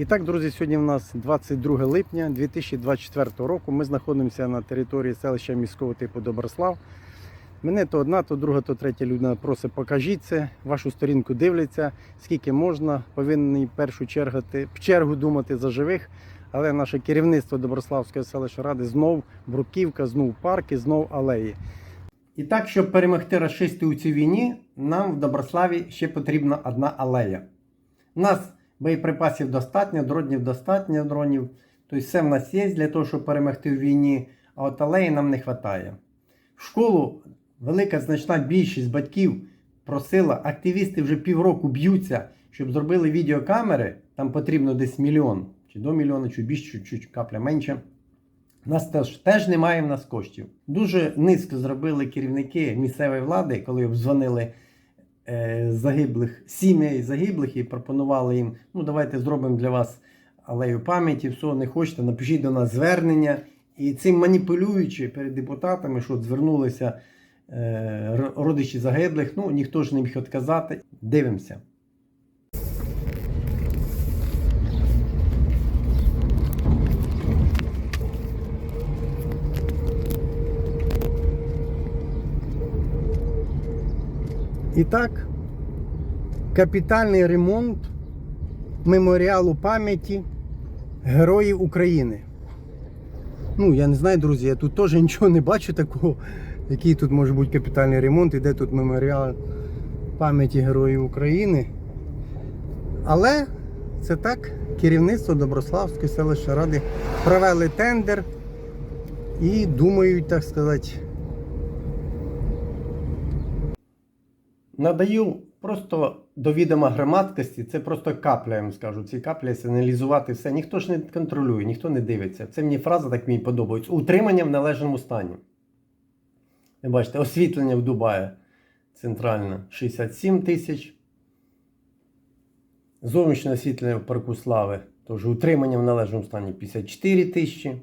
І так, друзі, сьогодні в нас 22 липня 2024 року. Ми знаходимося на території селища міського типу Доброслав. Мене то одна, то друга, то третя людина просить, покажіть це, вашу сторінку дивляться, скільки можна, повинні в першу чергу, в чергу думати за живих. Але наше керівництво Доброславської селищної ради знов бруківка, знов парки, знов алеї. І так, щоб перемогти расистів у цій війні, нам в Доброславі ще потрібна одна алея. У нас боєприпасів достатньо, дронів достатньо дронів. Тобто все в нас є для того, щоб перемогти в війні, а от алеї нам не вистачає. В школу велика значна більшість батьків просила, активісти вже півроку б'ються, щоб зробили відеокамери, там потрібно десь мільйон, чи до мільйона, чи більше, чуть-чуть капля менше. Нас теж, теж немає в нас коштів. Дуже низько зробили керівники місцевої влади, коли обдзвонили е, загиблих сім'ї загиблих і пропонували їм: ну давайте зробимо для вас алею пам'яті, все, не хочете, напишіть до нас звернення. І цим маніпулюючи перед депутатами, що звернулися е, родичі загиблих, ну ніхто ж не міг відказати. Дивимося. І так, капітальний ремонт меморіалу пам'яті Героїв України. Ну, я не знаю, друзі, я тут теж нічого не бачу такого. Який тут може бути капітальний ремонт, і де тут меморіал пам'яті Героїв України. Але це так, керівництво Доброславської селищної ради провели тендер і думають, так сказати, Надаю просто до відома громадськості, це просто капля, я вам скажу. Ці каплі сигналізувати все. Ніхто ж не контролює, ніхто не дивиться. Це мені фраза так мені подобається. Утримання в належному стані. Ви бачите, освітлення в Дубаї центральне 67 тисяч. Зовнішнє освітлення в парку Слави, теж утримання в належному стані 54 тисячі.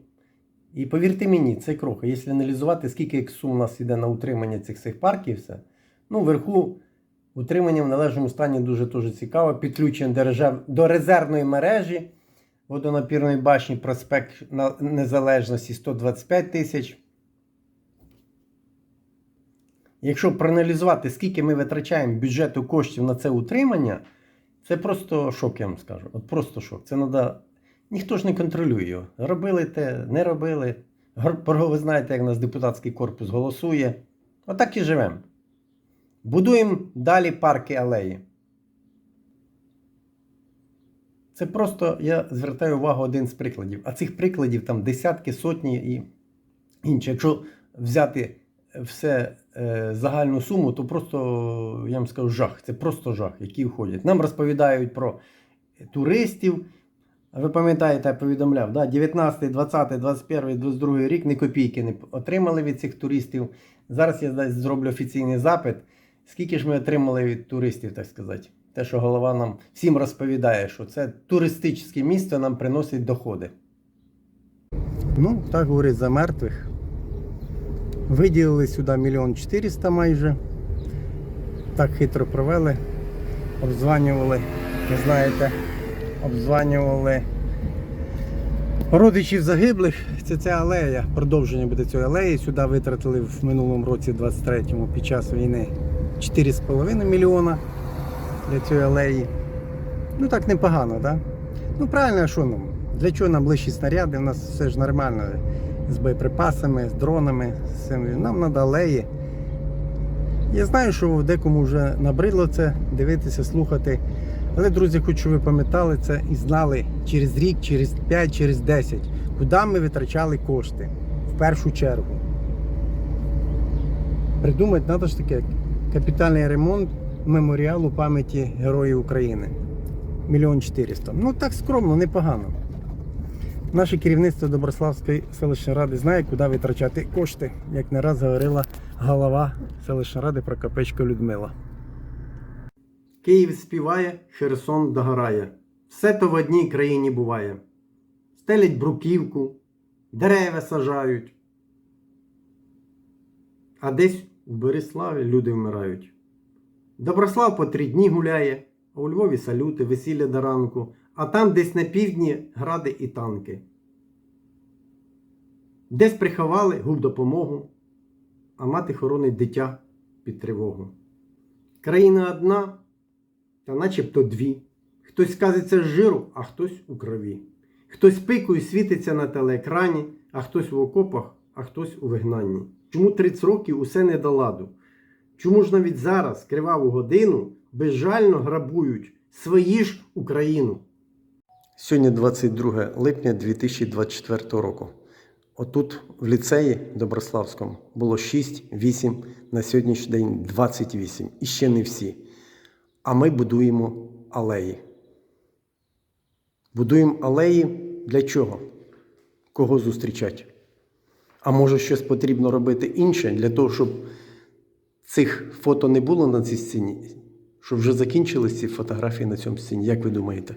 І повірте мені, це крок. Якщо аналізувати, скільки сум у нас йде на утримання цих всіх парків, все. Ну, вверху утримання в належному стані дуже дуже цікаво. Підключення до, резервної мережі водонапірної башні проспект Незалежності 125 тисяч. Якщо проаналізувати, скільки ми витрачаємо бюджету коштів на це утримання, це просто шок, я вам скажу. От просто шок. Це треба. Ніхто ж не контролює його. Робили те, не робили. Ви знаєте, як у нас депутатський корпус голосує. Отак і живемо. Будуємо далі парки алеї. Це просто я звертаю увагу один з прикладів. А цих прикладів там десятки, сотні і інші. Якщо взяти все е, загальну суму, то просто я вам скажу жах. Це просто жах, які входять. Нам розповідають про туристів. Ви пам'ятаєте, я повідомляв, да? 19, 20, 21, 22 рік ні копійки не отримали від цих туристів. Зараз я зроблю офіційний запит. Скільки ж ми отримали від туристів, так сказати? Те, що голова нам всім розповідає, що це туристичне місто нам приносить доходи. Ну, так говорить за мертвих. Виділили сюди мільйон чотириста майже. Так хитро провели. Обзванювали, ви знаєте, обзванювали родичів загиблих. Це ця алея, продовження буде цієї алеї. Сюди витратили в минулому році, 23-му, під час війни 4,5 мільйона для цієї алеї. Ну так непогано, так? Да? Ну правильно, а що нам? Для чого нам лишні снаряди? У нас все ж нормально. З боєприпасами, з дронами. з цим. Нам треба алеї. Я знаю, що декому вже набридло це дивитися, слухати. Але, друзі, хочу, щоб ви пам'ятали це і знали через рік, через 5, через 10, куди ми витрачали кошти в першу чергу. Придумати треба ж таке капітальний ремонт меморіалу пам'яті Героїв України. Мільйон чотириста. Ну так скромно, непогано. Наше керівництво Доброславської селищної ради знає, куди витрачати кошти, як не раз говорила голова селищної ради Прокопечко Людмила. Київ співає, Херсон догорає. Все то в одній країні буває. Стелять бруківку, дерева сажають. А десь у Береславі люди вмирають. Доброслав по три дні гуляє, а у Львові салюти, весілля до ранку, а там десь на півдні гради і танки. Десь приховали губ допомогу, а мати хоронить дитя під тривогу. Країна одна, та начебто дві. Хтось сказиться з жиру, а хтось у крові. Хтось пикою світиться на телеекрані, а хтось в окопах, а хтось у вигнанні. Чому 30 років усе не до ладу? Чому ж навіть зараз, криваву годину, безжально грабують свої ж Україну? Сьогодні 22 липня 2024 року. Отут, в ліцеї Доброславському, було 6, 8, на сьогоднішній день 28. І ще не всі. А ми будуємо алеї. Будуємо алеї для чого? Кого зустрічати? А може щось потрібно робити інше для того, щоб цих фото не було на цій стіні, щоб вже закінчились ці фотографії на цьому стіні. Як ви думаєте?